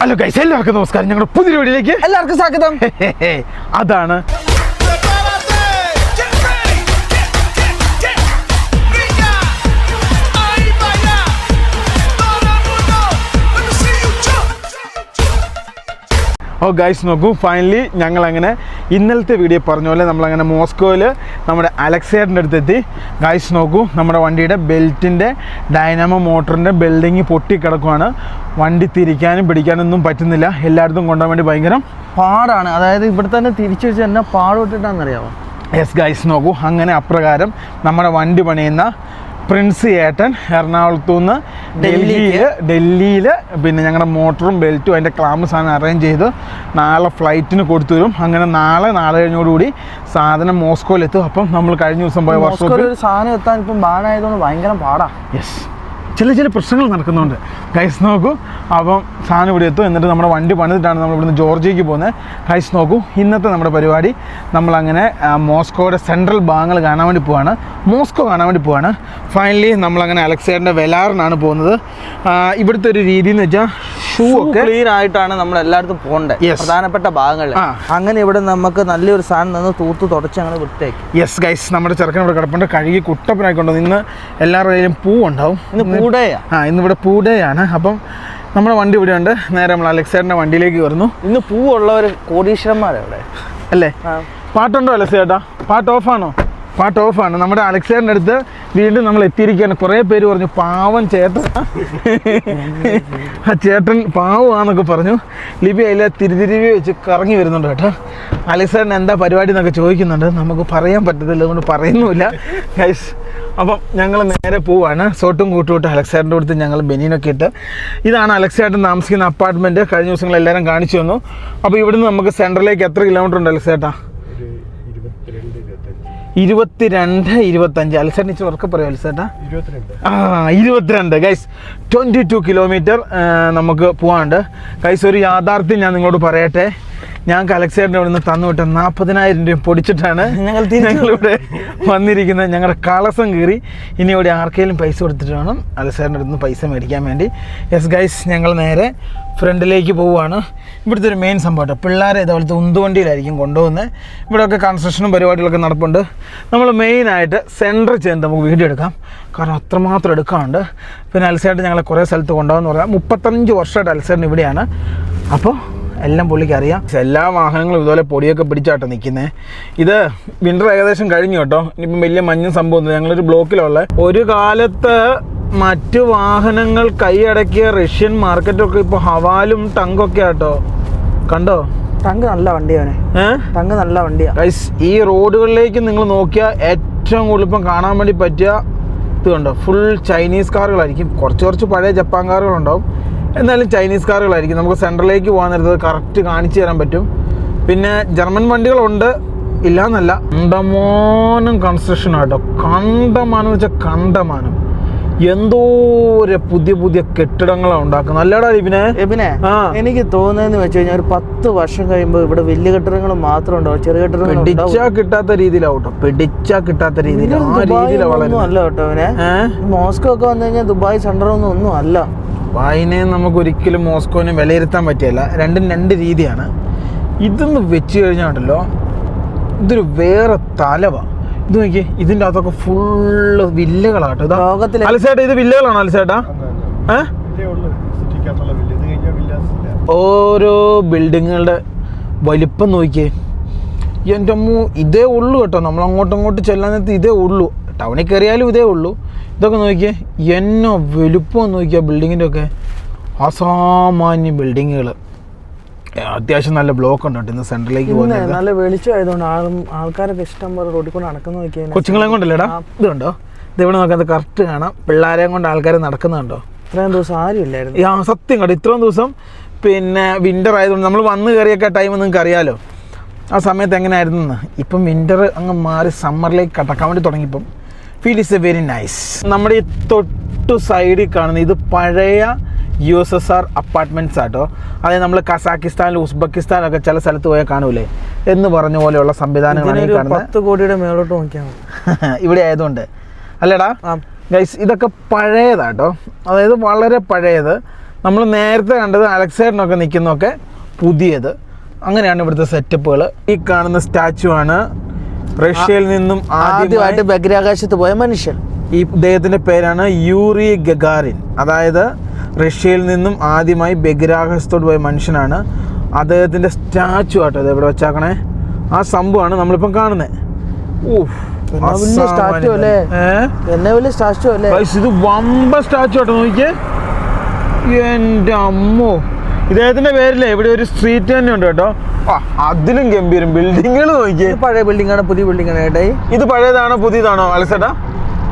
Hello guys എല്ലാവർക്കും നമസ്കാരം ഞങ്ങളുടെ പുതിയ വീഡിയോയിലേക്ക് എല്ലാവർക്കും സ്വാഗതം അതാണ്. ഓ ഗൈസ് നോക്കൂ ഫൈനലി ഞങ്ങളങ്ങനെ ഇന്നലത്തെ വീഡിയോ പറഞ്ഞ പോലെ നമ്മളങ്ങനെ മോസ്കോയിൽ നമ്മുടെ അലക്സേറിന്റെ അടുത്തെത്തി. ഗൈസ് നോക്കൂ നമ്മുടെ വണ്ടിയുടെ ബെൽറ്റിന്റെ ഡൈനാമോ മോട്ടറിന്റെ ബെൽഡിങ് പൊട്ടിക്കിടക്കുവാണ്. വണ്ടി തിരിക്കാനും പിടിക്കാനൊന്നും പറ്റുന്നില്ല. എല്ലായിടത്തും കൊണ്ടുപോകാൻ വേണ്ടി ഭയങ്കരം പാടാണ്. അതായത് ഇവിടെ തന്നെ തിരിച്ചു വെച്ച് തന്നെ പാടോട്ടിട്ടാണെന്നറിയാമോ യെസ് ഗൈസ് നോക്കൂ അങ്ങനെ അപ്രകാരം നമ്മുടെ വണ്ടി പണിയുന്ന പ്രിൻസ് ഏട്ടൻ എറണാകുളത്തു നിന്ന് ഡൽഹിയിൽ ഡൽഹിയിൽ പിന്നെ ഞങ്ങളുടെ മോട്ടറും ബെൽറ്റും അതിന്റെ ക്ലാമ്പ് സാധനം അറേഞ്ച് ചെയ്ത് നാളെ ഫ്ലൈറ്റിന് കൊടുത്തു തരും അങ്ങനെ നാളെ നാളെ കഴിഞ്ഞോടുകൂടി സാധനം മോസ്കോയിലെത്തും. അപ്പം നമ്മൾ കഴിഞ്ഞ ദിവസം പോയ വർഷം സാധനം എത്താൻ ഇപ്പം ബാനായതുകൊണ്ട് ഭയങ്കര പാടാ. യെസ് ചില ചില പ്രശ്നങ്ങൾ നടക്കുന്നുണ്ട്. ഗൈസ് നോക്കൂ. അപ്പം സാധനം ഇവിടെ എത്തും. എന്നിട്ട് നമ്മുടെ വണ്ടി പണിതിട്ടാണ് നമ്മൾ ഇവിടുന്ന് ജോർജിയക്ക് പോകുന്നത്. ഗൈസ് നോക്കൂ. ഇന്നത്തെ നമ്മുടെ പരിപാടി. നമ്മളങ്ങനെ മോസ്കോയുടെ സെൻട്രൽ ഭാഗങ്ങൾ കാണാൻ വേണ്ടി പോവാണ്. മോസ്കോ കാണാൻ വേണ്ടി പോവാണ്. ഫൈനലി നമ്മളങ്ങനെ അലക്സേറിന്റെ വെലാറിനാണ് പോകുന്നത്. ഇവിടുത്തെ ഒരു രീതി എന്ന് വെച്ചാൽ ഷൂ ഒക്കെ ക്ലീൻ ആയിട്ടാണ് നമ്മൾ എല്ലായിടത്തും പോകേണ്ടത് പ്രധാനപ്പെട്ട ഭാഗങ്ങൾ. അങ്ങനെ ഇവിടെ നമുക്ക് നല്ലൊരു സാധനം നിന്ന് തൂത്ത് തുടച്ച് അങ്ങനെ വൃത്തിയാക്കി യെസ് ഗൈസ് നമ്മുടെ ചെറുക്കൻ ഇവിടെ കിടപ്പുണ്ട്. കഴുകി കുട്ടപ്പനായിക്കൊണ്ടു ഇന്ന് എല്ലാവരുടെ കയ്യിലും പൂവുണ്ടാവും. ഇന്ന് പൂടയാ ആ ഇന്നിവിടെ പൂഡേയാണ്. അപ്പം നമ്മുടെ വണ്ടി ഇവിടെ ഉണ്ട്. നേരെ നമ്മൾ അലക്സേറിന്റെ വണ്ടിയിലേക്ക് വരുന്നു. ഇന്ന് പൂവുള്ളവർ കോടീശ്വരന്മാരാ ഇവിടെ അല്ലേ പാട്ടുണ്ടോ അലക്സേട്ടാ പാട്ട് ഓഫാണോ? പാട്ട് ഓഫാണ് നമ്മുടെ അലക്സേറിന്റെ അടുത്ത് വീണ്ടും നമ്മൾ എത്തിയിരിക്കുകയാണ്. കുറേ പേര് പറഞ്ഞു പാവം ചേട്ടൻ. ആ ചേട്ടൻ പാവമാണെന്നൊക്കെ പറഞ്ഞു. ലിപി അതിൽ തിരിതിരിവി വെച്ച് കറങ്ങി വരുന്നുണ്ട് കേട്ടോ. അലക്സേറിന് എന്താ പരിപാടി എന്നൊക്കെ ചോദിക്കുന്നുണ്ട്. നമുക്ക് പറയാൻ പറ്റത്തില്ല അതുകൊണ്ട് പറയുന്നുമില്ല. ഗൈസ് അപ്പം ഞങ്ങൾ നേരെ പോവാണ്. സോട്ടും കൂട്ടുകൂട്ട് അലക്സേറിന്റെ അടുത്ത് ഞങ്ങൾ ബെനീനൊക്കെ ഇട്ട്. ഇതാണ് അലക്സേട്ടൻ താമസിക്കുന്ന അപ്പാർട്ട്മെന്റ് കഴിഞ്ഞ ദിവസങ്ങൾ എല്ലാവരും കാണിച്ചു തന്നു. അപ്പോൾ ഇവിടുന്ന് നമുക്ക് സെന്ററിലേക്ക് എത്ര കിലോമീറ്റർ ഉണ്ട് അലക്സേട്ടാ ഇരുപത്തിരണ്ട് ഇരുപത്തഞ്ച്. അലസേട്ടൻ ഇച്ചിരി ഉറക്കെ പറയോ അലസേട്ടാ. ആ ഇരുപത്തിരണ്ട്. ഗൈസ് ട്വന്റി ടു കിലോമീറ്റർ നമുക്ക് പോകാണ്ട് കൈസ് ഒരു യാഥാർത്ഥ്യം ഞാൻ നിങ്ങളോട് പറയട്ടെ. ഞാൻ കലക്സേറിന്റെ അവിടെ നിന്ന് തന്നുവിട്ട നാൽപ്പതിനായിരം രൂപ പൊടിച്ചിട്ടാണ് ഞങ്ങൾ ഞങ്ങളിവിടെ വന്നിരിക്കുന്നത്. ഞങ്ങളുടെ കളസം കീറി. ഇനി ഇവിടെ ആർക്കെങ്കിലും പൈസ കൊടുത്തിട്ട് വേണം. അലക്സേറിന്റെ അടുത്ത് നിന്ന് പൈസ മേടിക്കാൻ വേണ്ടി. യെസ് ഗൈസ് ഞങ്ങൾ നേരെ ഫ്രണ്ടിലേക്ക് പോവുകയാണ്. ഇവിടുത്തെ ഒരു മെയിൻ സംഭവമായിട്ട് പിള്ളേരെ ഇതുപോലത്തെ ഉന്തുവണ്ടിയിലായിരിക്കും കൊണ്ടുപോകുന്നത് ഇവിടെയൊക്കെ കൺസ്ട്രക്ഷനും പരിപാടികളൊക്കെ നടപ്പുണ്ട്. നമ്മൾ മെയിനായിട്ട് സെന്ററിൽ ചെന്ന് നമുക്ക് വീഡിയോ എടുക്കാം. കാരണം അത്രമാത്രം എടുക്കാറുണ്ട് പിന്നെ അൽസേട്ട് ഞങ്ങളെ കുറേ സ്ഥലത്ത് കൊണ്ടുപോകുന്ന പറഞ്ഞാൽ മുപ്പത്തഞ്ച് വർഷമായിട്ട് അൽസേറിന് ഇവിടെയാണ്. അപ്പോൾ എല്ലാം പുള്ളിക്ക് അറിയാം. എല്ലാ വാഹനങ്ങളും ഇതുപോലെ പൊടിയൊക്കെ പിടിച്ചാട്ടോ നിൽക്കുന്നത് ഇത് വിന്റർ ഏകദേശം കഴിഞ്ഞു കേട്ടോ. ഇനിയിപ്പം വലിയ മഞ്ഞും സംഭവം ഞങ്ങളൊരു ബ്ലോക്കിലുള്ള ഒരു കാലത്ത് മറ്റു വാഹനങ്ങൾ കൈയടക്കിയ റഷ്യൻ മാർക്കറ്റൊക്കെ ഇപ്പോൾ ഹവാലും ടങ്കൊക്കെ ആട്ടോ. കണ്ടോ? ടങ്ക് നല്ല വണ്ടിയാണ് ടങ്ക് നല്ല വണ്ടിയാണ് ഈ റോഡുകളിലേക്ക് നിങ്ങൾ നോക്കിയാൽ ഏറ്റവും കൂടുതൽ ഇപ്പം കാണാൻ വേണ്ടി പറ്റിയ ഇത് കണ്ടോ? ഫുൾ ചൈനീസ് കാറുകളായിരിക്കും. കുറച്ച് കുറച്ച് പഴയ ജപ്പാൻ കാറുകളുണ്ടാവും. എന്നാലും ചൈനീസ് കാറുകളായിരിക്കും. നമുക്ക് സെൻട്രലിലേക്ക് പോകാൻ നേരത്ത് കറക്റ്റ് കാണിച്ചു തരാൻ പറ്റും. പിന്നെ ജർമ്മൻ വണ്ടികളുണ്ട്. ഇല്ല എന്നല്ല കണ്ടമാനം കൺസ്ട്രക്ഷൻ ആട്ടോ. കണ്ടമാനം എന്ന് വെച്ചാൽ കണ്ടമാനം. എന്തോരം പുതിയ പുതിയ കെട്ടിടങ്ങളാണ് ഉണ്ടാക്കുന്നത്. അല്ലടാ ഇവനെ പിന്നെ ആ. എനിക്ക് തോന്നുന്നതെന്ന് വെച്ച് കഴിഞ്ഞാൽ ഒരു പത്ത് വർഷം കഴിയുമ്പോൾ ഇവിടെ വലിയ കെട്ടിടങ്ങൾ മാത്രം ഉണ്ടാവും ചെറിയ കെട്ടിടങ്ങൾ പിടിച്ചാ കിട്ടാത്ത രീതിയിലാവട്ടോ. പിടിച്ചാ കിട്ടാത്ത രീതിയിലാവും രീതിയിലാണ് അല്ല കേട്ടോ അവനെ. മോസ്കോ ഒക്കെ വന്നു കഴിഞ്ഞാൽ ദുബായ് സെന്റർ ഒന്നും ഒന്നും അല്ല. ദുബായിനെ നമുക്ക് ഒരിക്കലും മോസ്കോനെ വിലയിരുത്താൻ പറ്റിയല്ല രണ്ടും രണ്ട് രീതിയാണ്. ഇതൊന്ന് വെച്ച് കഴിഞ്ഞാൽ ഉണ്ടല്ലോ ഇതൊരു വേറെ തലവാ. ഇത് നോക്കി ഇതിന്റെ അകത്തൊക്കെ ഫുള്ള് വില്ലകളാട്ടോ. ഇതാ. ലോകത്തിലെ അലസേട്ടാ ഇത് വില്ലകളാണോ അലസേട്ടാ? ഓരോ ബിൽഡിങ്ങുകളുടെ വലിപ്പം നോക്കിയേ. എന്റെ അമ്മ ഇതേ ഉള്ളൂ കേട്ടോ. നമ്മൾ അങ്ങോട്ടും ഇങ്ങോട്ട് ചെല്ലാൻ നേരത്ത് ഇതേ ഉള്ളൂ. ടൗണിൽ കയറിയാലും ഇതേ ഉള്ളൂ. ഇതൊക്കെ നോക്കിയേ എന്നോ വലുപ്പം നോക്കിയാൽ ബിൽഡിങ്ങിന്റെ ഒക്കെ അസാമാന്യ ബിൽഡിങ്ങുകൾ അത്യാവശ്യം നല്ല ബ്ലോക്ക് ഉണ്ട് ഇന്ന് സെന്ററിലേക്ക് നല്ല വെളിച്ചം ആയതുകൊണ്ട് വെളിച്ചമായതുകൊണ്ട് ആളും ആൾക്കാരൊക്കെ ഇഷ്ടം പോലെ റോഡിൽ കൂടെ നടക്കുന്ന നോക്കിയാൽ കൊച്ചുങ്ങളെ കൊണ്ടല്ലേടാ ഇതുണ്ടോ? കണ്ടോ ഇത് ഇവിടെ നോക്കാൻ കറക്റ്റ് കാണാം. പിള്ളേരെയും കൊണ്ട് ആൾക്കാർ നടക്കുന്നുണ്ടോ? ഇത്രയും ദിവസം ആരും ഇല്ലായിരുന്നു. ആ സത്യം കേട്ടോ ഇത്രയും ദിവസം പിന്നെ വിന്റർ ആയതുകൊണ്ട് നമ്മൾ വന്ന് കയറിയൊക്കെ ടൈം നിങ്ങൾക്ക് അറിയാലോ. ആ സമയത്ത് എങ്ങനെയായിരുന്നു എന്ന്? ഇപ്പം വിന്റർ അങ്ങ് മാറി സമ്മറിലേക്ക് കടക്കാൻ വേണ്ടി തുടങ്ങിയപ്പം feel is a very nice നമ്മുടെ ഈ തൊട്ടു സൈഡിൽ കാണുന്ന ഇത് പഴയ U S S R apartments ആട്ടോ. അതായത് നമ്മൾ കസാക്കിസ്ഥാനിൽ ഉസ്ബെക്കിസ്ഥാനിലൊക്കെ ചില സ്ഥലത്ത് പോയാൽ കാണൂലേ? എന്ന് പറഞ്ഞ പോലെയുള്ള സംവിധാനങ്ങളാണ് പത്ത് കോടിയുടെ മേലോട്ട് നോക്കിയാൽ ഇവിടെ ആയതുകൊണ്ട്. അല്ലേടാ? ഗൈസ് ഇതൊക്കെ പഴയതാട്ടോ. അതായത് വളരെ പഴയത്. നമ്മൾ നേരത്തെ കണ്ടത് അലക്സൈഡിനൊക്കെ നിൽക്കുന്നതൊക്കെ പുതിയത്. അങ്ങനെയാണ് ഇവിടുത്തെ സെറ്റപ്പുകൾ ഈ കാണുന്ന സ്റ്റാച്ചു ആണ് റഷ്യയിൽ നിന്നും ആദ്യമായിട്ട് ബഹിരാകാശത്ത് പോയ മനുഷ്യൻ. ഈ ഇദ്ദേഹത്തിന്റെ പേരാണ് യൂറി ഗഗാറിൻ അതായത് റഷ്യയിൽ നിന്നും ആദ്യമായി ബഹിരാകാശത്തോട് പോയ മനുഷ്യനാണ്. അദ്ദേഹത്തിന്റെ സ്റ്റാച്ചു ആട്ടോ അത് എവിടെ വെച്ചാക്കണേ? ആ സംഭവമാണ് നമ്മളിപ്പം കാണുന്നത് വലിയ statue അല്ലേ? സ്റ്റാച്ചു അല്ലേ? ഇത് വമ്പ സ്റ്റാച്ചു ആട്ടോ നോക്കിയേ. എന്റെ അമ്മോ. ഇദ്ദേഹത്തിന്റെ പേരില്ലേ? ഇവിടെ ഒരു സ്ട്രീറ്റ് തന്നെ ഉണ്ട് കേട്ടോ. അതിലും ഗംഭീരം. ബിൽഡിങ്ങുകൾ നോക്കിയേ. പഴയ ബിൽഡിംഗ് ആണ് പുതിയ ബിൽഡിംഗ് ആണ് ഏട്ടായി ഇത് പഴയതാണോ പുതിയതാണോ? അലസേട്ടാ?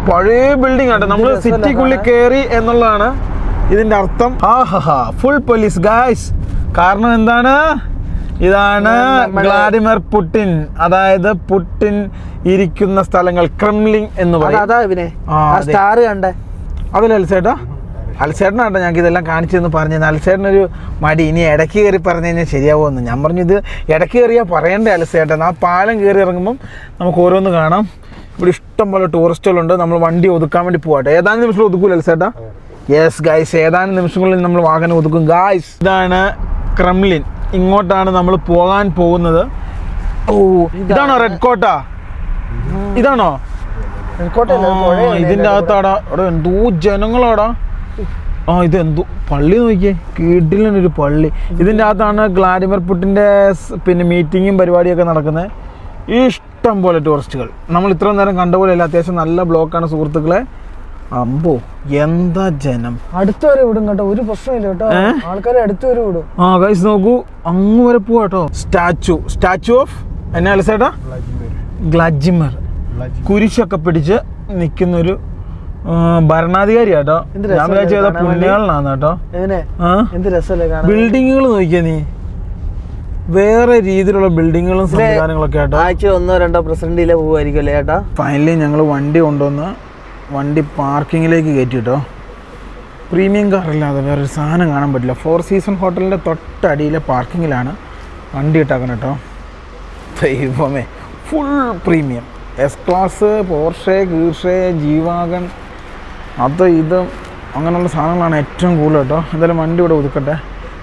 പഴയ ബിൽഡിംഗ് ആട്ടെ. നമ്മൾ സിറ്റിക്കുള്ളിൽ? കയറി എന്നുള്ളതാണ് ഇതിന്റെ അർത്ഥം. ഫുൾ പോലീസ് ഗായ്സ് കാരണം എന്താണ്? ഇതാണ് വ്ളാഡിമിർ പുട്ടിൻ അതായത് പുട്ടിൻ ഇരിക്കുന്ന സ്ഥലങ്ങൾ. ക്രെംലിംഗ് എന്ന് പറയും. അതാ ഇവനെ. ആ, ആ സ്റ്റാർ കണ്ടേ. അതല്ലേ അൽസേട്ടാ? അൽസേട്ടനാട്ടോ ഞങ്ങൾക്ക് ഇതെല്ലാം കാണിച്ചു എന്ന് പറഞ്ഞു അൽസേട്ടനൊരു മടി. ഇനി ഇടയ്ക്ക് കയറി പറഞ്ഞു കഴിഞ്ഞാൽ ശരിയാവുമെന്ന് ഞാൻ പറഞ്ഞു ഇത് ഇടയ്ക്ക് കയറിയാൽ പറയണ്ടേ അൽസേട്ടൻ ആ പാലം കയറി ഇറങ്ങുമ്പം നമുക്ക് ഓരോന്ന് കാണാം. ഇവിടെ ഇഷ്ടം പോലെ ടൂറിസ്റ്റുകളുണ്ട് നമ്മൾ വണ്ടി ഒതുക്കാൻ വേണ്ടി പോകട്ടെ ഏതാനും നിമിഷം ഒതുക്കൂല ചേട്ടാ യെസ് ഗൈസ് ഏതാനും നിമിഷങ്ങളിൽ നമ്മൾ വാഹനം ഒതുക്കും. ഗായ്സ് ഇതാണ് ക്രംലിൻ ഇങ്ങോട്ടാണ് നമ്മൾ പോകാൻ പോകുന്നത്. ഓ ഇതാണോ റെഡ് കോട്ട ഇതാണോ? ഇതിന്റെ അകത്താടാ. അവിടെ എന്തോ ജനങ്ങളാടാ. ആ ഇത് എന്തോ പള്ളി നോക്കിയേ. കീട്ടിലൊരു പള്ളി. ഇതിന്റെ അകത്താണ് വ്ളാഡിമിർ പുട്ടിന്റെ പിന്നെ മീറ്റിങ്ങും പരിപാടിയൊക്കെ നടക്കുന്നത്. ഇഷ്ടം പോലെ ടൂറിസ്റ്റുകൾ നമ്മൾ ഇത്ര നേരം കണ്ട പോലെ അല്ല അത്യാവശ്യം നല്ല ബ്ലോക്കാണ് സുഹൃത്തുക്കളെ. അമ്പോ എന്താ ജനം? അടുത്തവരെ വിടും കേട്ടോ ഒരു പ്രശ്നമില്ല കേട്ടോ? ആൾക്കാരെ അടുത്ത് വരെ വിടും. ആ ഗൈസ് നോക്കൂ. അങ്ങ് വരെ പോവാ കേട്ടോ. സ്റ്റാച്ചു സ്റ്റാച്ചു ഓഫ് എന്നാ അലസേട്ടാ ഗ്ലജിമർ. കുരിശൊക്കെ പിടിച്ച് നിൽക്കുന്ന ഒരു ഭരണാധികാരി കേട്ടോ. ഞാൻ വിചാരിച്ചത്? പുണ്യാളനാണ് കേട്ടോ. ബിൽഡിങ്ങുകൾ നോക്കിയാ നീ? വേറെ രീതിയിലുള്ള ബിൽഡിങ്ങുകളും സംവിധാനങ്ങളൊക്കെ ആയിട്ട് ആഴ്ച ഒന്നോ രണ്ടോ പ്രസിഡന്റിലെ പോകുമായിരിക്കും അല്ലേ ഏട്ടാ? ഫൈനലി ഞങ്ങൾ വണ്ടി കൊണ്ടുവന്ന് വണ്ടി പാർക്കിങ്ങിലേക്ക് കയറ്റി കേട്ടോ. പ്രീമിയം കാറില്ലാതെ വേറൊരു സാധനം കാണാൻ പറ്റില്ല. ഫോർ സീസൺ ഹോട്ടലിന്റെ തൊട്ടടിയിലെ പാർക്കിങ്ങിലാണ് വണ്ടി ഇട്ടാക്കണം കേട്ടോ. ദൈവമേ full premium S class Porsche ഗീർഷെ ജീവാഗൻ അത് ഇത് അങ്ങനെയുള്ള സാധനങ്ങളാണ് ഏറ്റവും കൂടുതൽ കേട്ടോ. എന്തായാലും വണ്ടി ഇവിടെ ഒതുക്കട്ടെ.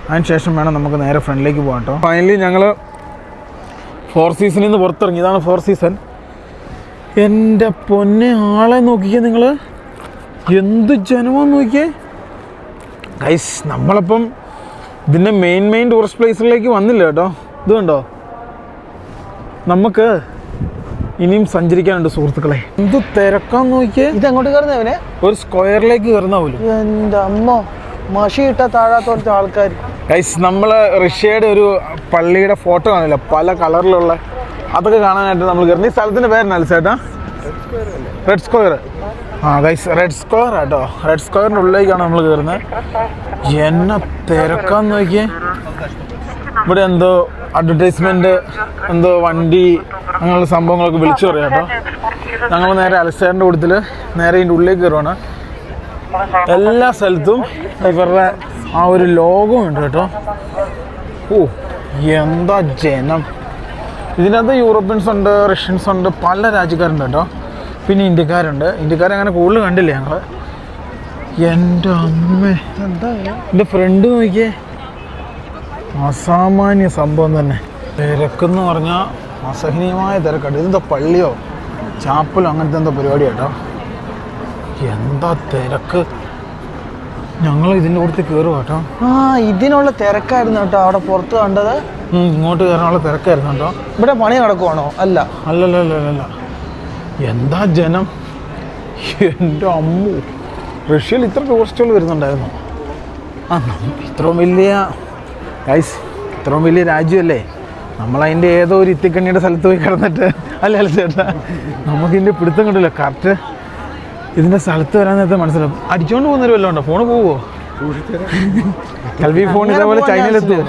അതിന് ശേഷം വേണം നമുക്ക് നേരെ ഫ്രണ്ടിലേക്ക് പോകാം കേട്ടോ. ഫൈനലി ഞങ്ങൾ ഫോർ സീസണിൽ നിന്ന് പുറത്തിറങ്ങി. ഇതാണ് ഫോർ സീസൺ എന്റെ പൊന്നെ ആളെ നോക്കിക്കേ നിങ്ങൾ എന്ത് ജനമോ നോക്കിയേ? ഗൈസ് നമ്മളപ്പം ഇതിന്റെ മെയിൻ മെയിൻ ടൂറിസ്റ്റ് പ്ലേസുകളിലേക്ക് വന്നില്ല കേട്ടോ. ഇത് കണ്ടോ? നമുക്ക് ഇനിയും സഞ്ചരിക്കാനുണ്ട് സുഹൃത്തുക്കളെ. എന്ത് തിരക്കാൻ നോക്കിയേ? ഇത് അങ്ങോട്ട് കയറുന്നവനെ ഒരു സ്ക്വയറിലേക്ക് കയറുന്ന പോലും. എന്റെ അമ്മ മഷി ഇട്ട താഴാത്തോലത്തെ ആൾക്കാർ ഗൈസ് നമ്മൾ റഷ്യയുടെ ഒരു പള്ളിയുടെ ഫോട്ടോ കാണില്ല? പല കളറിലുള്ള അതൊക്കെ കാണാനായിട്ട് നമ്മൾ കയറുന്നത് ഈ സ്ഥലത്തിന്റെ പേരെന്നല്ല ചേട്ടാ? റെഡ് സ്ക്വയർ ആ ഗൈസ് റെഡ് സ്ക്വയർ ആട്ടോ. റെഡ് സ്ക്വയറിന്റെ ഉള്ളിലേക്കാണ് നമ്മൾ കയറുന്നത് എന്നെ തിരക്കാന്ന് നോക്കിയേ. ഇവിടെ എന്തോ അഡ്വർടൈസ്മെന്റ് എന്തോ വണ്ടി അങ്ങനെയുള്ള സംഭവങ്ങളൊക്കെ വിളിച്ചു പറയാം കേട്ടോ. ഞങ്ങൾ നേരെ അലസേറിന്റെ കൂട്ടത്തിൽ നേരെ ഇതിന്റെ ഉള്ളിലേക്ക് കയറുവാണ് എല്ലാ സ്ഥലത്തും ഇവരുടെ ആ ഒരു ലോകം ഉണ്ട് കേട്ടോ. ഓ. എന്താ ജനം. ഇതിനകത്ത് യൂറോപ്യൻസ് ഉണ്ട് റഷ്യൻസ് ഉണ്ട് പല രാജ്യക്കാരുണ്ട് കേട്ടോ. പിന്നെ ഇന്ത്യക്കാരുണ്ട്. ഇന്ത്യക്കാരെ അങ്ങനെ കൂടുതൽ കണ്ടില്ല ഞങ്ങൾ എന്റെ അമ്മ. എന്താ എന്റെ ഫ്രണ്ട് നോക്കിയേ. അസാമാന്യ സംഭവം തന്നെ. തിരക്കെന്ന് പറഞ്ഞാൽ അസഹനീയമായ തിരക്കാണ്. ഇതെന്താ പള്ളിയോ? ചാപ്പലോ? അങ്ങനത്തെ എന്തോ പരിപാടി കേട്ടോ. എന്താ തിരക്ക്? ഞങ്ങൾ ഇതിന്റെ കൂടുതൽ കയറുക കേട്ടോ. ആ ഇതിനുള്ള തിരക്കായിരുന്നു കേട്ടോ അവിടെ പുറത്ത് കണ്ടത്. ഇങ്ങോട്ട് കയറാനുള്ള തിരക്കായിരുന്നു കേട്ടോ. ഇവിടെ പണി നടക്കുവാണോ? അല്ല. അല്ലല്ലല്ല എന്താ ജനം? എന്റെ അമ്മു. റഷ്യയിൽ ഇത്ര ടൂറിസ്റ്റുകൾ വരുന്നുണ്ടായിരുന്നു. ആ ഇത്രയും വലിയ ഗൈസ് ഇത്രയും വലിയ രാജ്യമല്ലേ? നമ്മളതിന്റെ ഏതോ ഒരു ഇത്തിക്കണ്ണിയുടെ സ്ഥലത്ത് പോയി കിടന്നിട്ട്. അല്ല അല്ല ചേട്ടാ നമുക്കിതിന്റെ പിടുത്തം കണ്ടില്ല. കറക്റ്റ് ഇതിന്റെ സ്ഥലത്ത് വരാൻ നേരത്തെ മനസ്സിലാവും. അടിച്ചോണ്ട് പോകുന്നൊരു വല്ലതും ഉണ്ടോ? ഫോണ് പോവോ? കൽവി ഫോൺ ഇതേപോലെ ചൈനയിലെത്തുമോ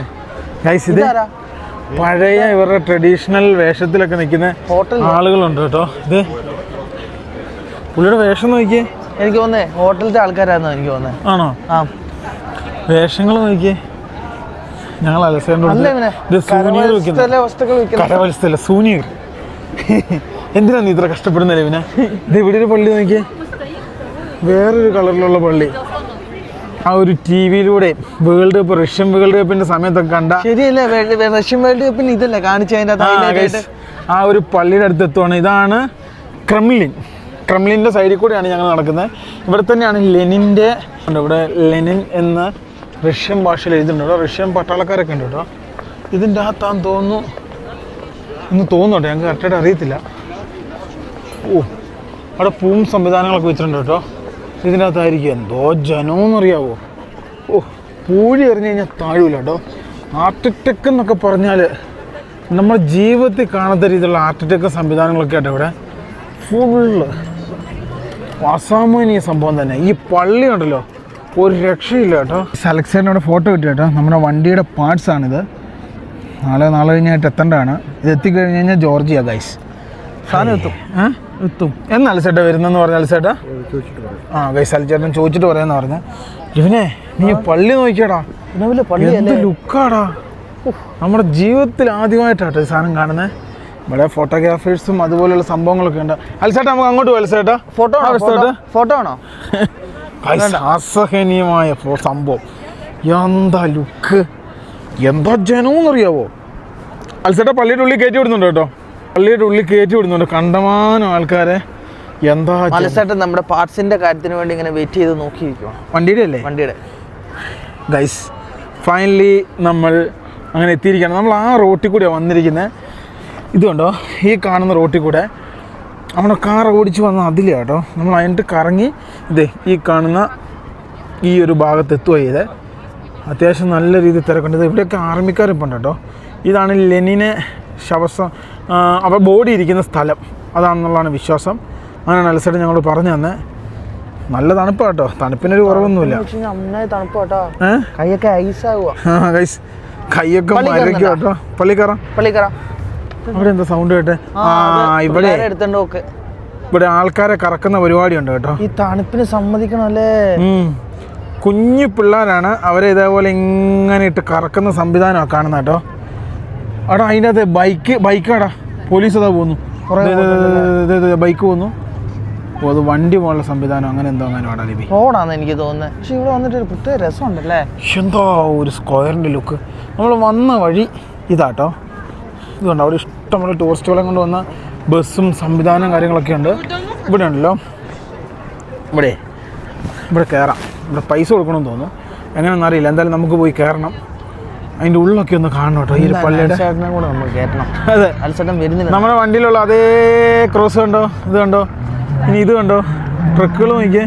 ഗൈസ് ഇത് പഴയ ഇവരുടെ ട്രഡീഷണൽ വേഷത്തിലൊക്കെ നിൽക്കുന്ന ആളുകളുണ്ട് കേട്ടോ. ഇത് പുള്ളിയുടെ വേഷം നോക്കിയേ. എനിക്ക് തോന്നേ ഹോട്ടലിലെ ആൾക്കാരായിരുന്നു എനിക്ക് തോന്നേ ആണോ? ആ. വേഷങ്ങൾ നോക്കിയേ. ഞങ്ങൾ ഇത് സൂനിയർ വെക്കുന്നത് കരകൗശല വസ്തുക്കൾ വിൽക്കുന്ന. കരവത്സല സൂനിയർ. എന്തിനാ നീ ഇത്ര കഷ്ടപ്പെടുന്നില്ല ഇവനെ? ഇത് ഇവിടെ ഒരു പള്ളി നോക്കിയേ. വേറൊരു കളറിലുള്ള പള്ളി. ആ ഒരു ടി വിയിലൂടെ വേൾഡ് കപ്പ് റഷ്യൻ വേൾഡ് കപ്പിന്റെ സമയത്തൊക്കെ കണ്ട ശരിയല്ലേ റഷ്യൻ വേൾഡ് കപ്പിന് ഇതല്ലേ കാണിച്ചതിന്റെ ആ, ഒരു പള്ളിയുടെ അടുത്ത് എത്തുവാണ് ഇതാണ് ക്രെംലിൻ. ക്രെംലിന്റെ സൈഡിൽ കൂടെയാണ് ഞങ്ങൾ നടക്കുന്നത്. ഇവിടെ തന്നെയാണ് ലെനിന്റെ ഇവിടെ ലെനിൻ എന്ന് റഷ്യൻ ഭാഷയിൽ എഴുതുന്നുണ്ട് കേട്ടോ. റഷ്യൻ പട്ടാളക്കാരൊക്കെ ഉണ്ട് കേട്ടോ. ഇതിന്റെ അകത്താന്ന് തോന്നുന്നു. എന്ന് തോന്നുന്നുണ്ട് ഞങ്ങൾക്ക് കറക്റ്റായിട്ട് അറിയത്തില്ല. ഓ അവിടെ പൂം സംവിധാനങ്ങളൊക്കെ വെച്ചിട്ടുണ്ട് കേട്ടോ. ഇതിന്റെ എന്തോ ജനമെന്നറിയാവോ ഓ പൂഴി എറിഞ്ഞു കഴിഞ്ഞാൽ താഴൂല കേട്ടോ ആർട്ട് അറ്റാക്ക് എന്നൊക്കെ പറഞ്ഞാൽ നമ്മുടെ ജീവിതത്തിൽ കാണാത്ത രീതിയിലുള്ള ആർട്ട് അറ്റാക്ക് സംവിധാനങ്ങളൊക്കെ ആയിട്ട് ഇവിടെ. ഫുള്ള് അസാമാന്യ സംഭവം തന്നെ. ഈ പള്ളി ഉണ്ടല്ലോ ഒരു രക്ഷയില്ല കേട്ടോ സെലക്സേറിനോട് ഫോട്ടോ കിട്ടി കേട്ടോ നമ്മുടെ വണ്ടിയുടെ പാർട്സ് ആണിത്. നാളെ നാളെ കഴിഞ്ഞായിട്ട് എത്തേണ്ടതാണ്. ഇത് എത്തിക്കഴിഞ്ഞ് കഴിഞ്ഞാൽ ജോർജിയ ഗൈസ് സാധനം എത്തും? എത്തും. എന്ന് അലസേട്ടാ വരുന്നെന്ന് പറഞ്ഞ അലസേട്ടാ? ആ ഗൈസ് അലച്ചേട്ടൻ ചോദിച്ചിട്ട് പറയാന്ന് പറഞ്ഞ. ഇവനെ നീ പള്ളി നോക്കിയാടാ. വലിയ എന്ത് ലുക്കാടാ. നമ്മുടെ ജീവിതത്തിൽ ആദ്യമായിട്ടാട്ടോ ഈ സാധനം കാണുന്നത് ഇവിടെ ഫോട്ടോഗ്രാഫേഴ്സും അതുപോലെയുള്ള സംഭവങ്ങളൊക്കെ ഉണ്ട്. അൽസേട്ടാ നമുക്ക് അങ്ങോട്ട് പോയി അൽസേട്ടാ ഫോട്ടോ ഫോട്ടോ ആണോ? അസഹനീയമായ സംഭവം. എന്താ ലുക്ക്? എന്താ ജനവും അറിയാവോ അൽസേട്ടാ പള്ളിയുടെ ഉള്ളിൽ കയറ്റി വിടുന്നുണ്ട് കേട്ടോ പള്ളിയുടെ ഉള്ളിൽ കയറ്റി വിടുന്നുണ്ട്. കണ്ടമാനം ആൾക്കാരെ. എന്താ മനസ്സായിട്ട് നമ്മുടെ പാർട്സിന്റെ കാര്യത്തിന് വേണ്ടി ഇങ്ങനെ വെയിറ്റ് ചെയ്ത് നോക്കിയിരിക്കുവാണ്. വണ്ടിയുടെ അല്ലേ? വണ്ടിയുടെ. ഗൈസ് ഫൈനലി നമ്മൾ അങ്ങനെ എത്തിയിരിക്കുകയാണ്. നമ്മൾ ആ റോട്ടിൽ കൂടെയാണ് വന്നിരിക്കുന്നത് ഇതുണ്ടോ ഈ കാണുന്ന റോട്ടിൽ കൂടെ. നമ്മുടെ കാർ ഓടിച്ച് വന്ന അതിലേ കേട്ടോ. നമ്മൾ അതിന്റെ കറങ്ങി ഇതേ ഈ കാണുന്ന ഈ ഒരു ഭാഗത്ത് എത്തുക ചെയ്ത്. അത്യാവശ്യം നല്ല രീതിയിൽ തിരക്കുണ്ട്. ഇത് ഇവിടെയൊക്കെ ആർമിക്കാരിപ്പോൾ ഉണ്ട് കേട്ടോ. ഇതാണ് ലെനിനെ ശവസം അവ ബോഡി ഇരിക്കുന്ന സ്ഥലം. അതാണെന്നുള്ളതാണ് വിശ്വാസം. അങ്ങനെയാണ് അലസൈഡ് ഞങ്ങൾ പറഞ്ഞു തന്നെ. നല്ല തണുപ്പാണ് കേട്ടോ. തണുപ്പിനൊരു കുറവൊന്നുമില്ല. നന്നായി തണുപ്പ് കേട്ടോ. കൈയൊക്കെ ഗൈസ് കൈയൊക്കെ കയറുന്നുണ്ടോ? കേട്ടോ. പള്ളിക്കറ പള്ളിക്കറ അവിടെ എന്താ സൗണ്ട് കേട്ടെ? ആ ഇവിടെ എടുത്തോണ്ട് നോക്ക് ഇവിടെ ആൾക്കാരെ കറക്കുന്ന പരിപാടിയുണ്ട് കേട്ടോ. ഈ തണുപ്പിന് സമ്മതിക്കണല്ലേ. കുഞ്ഞു പിള്ളേരാണ് അവരെ ഇതേപോലെ ഇങ്ങനെ ഇട്ട് കറക്കുന്ന സംവിധാനമാണ് കാണുന്നത് കേട്ടോ. അവിടെ അതിനകത്ത് ബൈക്ക് ബൈക്കാടാ പോലീസ് അതാ പോകുന്നു ബൈക്ക് പോകുന്നു ഓ അത് വണ്ടി പോലുള്ള സംവിധാനം അങ്ങനെ എന്തോ അങ്ങനെ ആടാ ലിബി. റോഡാന്ന് എനിക്ക് തോന്നുന്നത് പക്ഷെ ഇവിടെ വന്നിട്ട് ഒരു പ്രത്യേക രസമുണ്ടല്ലേ? എന്തോ ഒരു സ്ക്വയറിന്റെ ലുക്ക് നമ്മൾ വന്ന വഴി ഇതാട്ടോ. ഇതുണ്ട് അവിടെ ഇഷ്ടംപോലെ ടൂറിസ്റ്റുകളെ കൊണ്ട് വന്ന ബസ്സും സംവിധാനം കാര്യങ്ങളൊക്കെ ഉണ്ട്. ഇവിടെ ഉണ്ടല്ലോ. ഇവിടെ. ഇവിടെ കയറാം ഇവിടെ പൈസ കൊടുക്കണമെന്ന് തോന്നുന്നു. എങ്ങനെയൊന്നും അറിയില്ല. എന്തായാലും നമുക്ക് പോയി കയറണം അതിന്റെ ഉള്ളൊക്കെ ഒന്ന് കാണണം കേട്ടോ ഈ പള്ളിയുടെ. കൂടെ നമ്മൾ കയറ്റണം അതെ. അൽസേട്ടൻ വരുന്നില്ല. നമ്മുടെ വണ്ടിയിലുള്ള അതേ ക്രോസ് കണ്ടോ? ഇത് കണ്ടോ? ഇനി ഇത് കണ്ടോ? ട്രക്കുകൾ നോക്കിയേ.